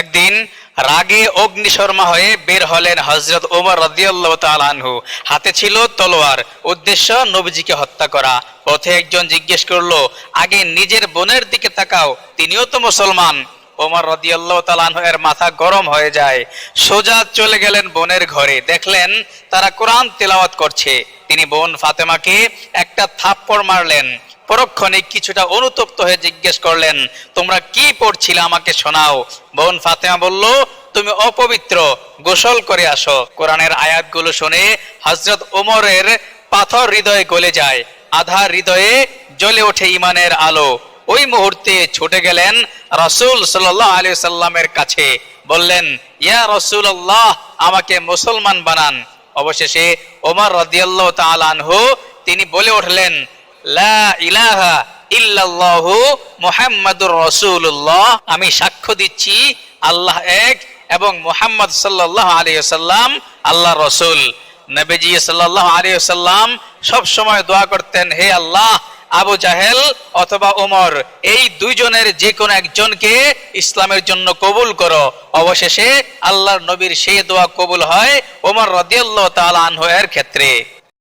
একদিন রাগে অগ্নিশর্মা হয়ে বের হলেন হজরত ওমর রদিয়াল্লাহ হাতে ছিল তলোয়ার। উদ্দেশ্য নবীজিকে হত্যা করা। পথে একজন জিজ্ঞেস করল, আগে নিজের বোনের দিকে তাকাও, তিনিও তো মুসলমান। ওমর রদিয়াল্লাহ তালানহু এর মাথা গরম হয়ে যায়। সোজা চলে গেলেন বোনের ঘরে। দেখলেন তারা কোরআন তেলাওয়াত করছে। তিনি বোন ফাতেমাকে একটা থাপ্পড় মারলেন। পরক্ষণে কিছুটা অনুতপ্ত হয়ে জিজ্ঞেস করলেন, তোমরা কি পড়ছিলে আমাকে শোনাও? বোন ফাতেমা বলল, তুমি অপবিত্র, গোসল করে আসো। কোরআনের আয়াতগুলো শুনে হজরত ওমরের পাথর হৃদয়ে গলে যায়, আধা হৃদয়ে জ্বলে ওঠে ইমানের আলো। ওই মুহূর্তে ছুটে গেলেন রসুল সাল্লাহ আলী সাল্লামের কাছে, বললেন, ইয়া রসুল্লাহ আমাকে মুসলমান বানান। অবশেষে ওমর রদিয়াল্লাহ তালানহু তিনি বলে উঠলেন লা ইলাহা আমি সাক্ষ্য দিচ্ছি আল্লাহ এক এবং মুহাম্মদ সাল্লাল্লাহু আলাইহি সাল্লাম আল্লাহ রসুল। নবীজি সাল্লাল্লাহু আলাইহি সাল্লাম সব সময় দোয়া করতেন, হে আল্লাহ, আবু জাহেল অথবা ওমর এই দুইজনের যে কোনো একজনকে ইসলামের জন্য কবুল করো। অবশেষে আল্লাহর নবীর সেই দোয়া কবুল হয় ওমর রদিয়াল্লাহ তাআলা আনহু এর ক্ষেত্রে।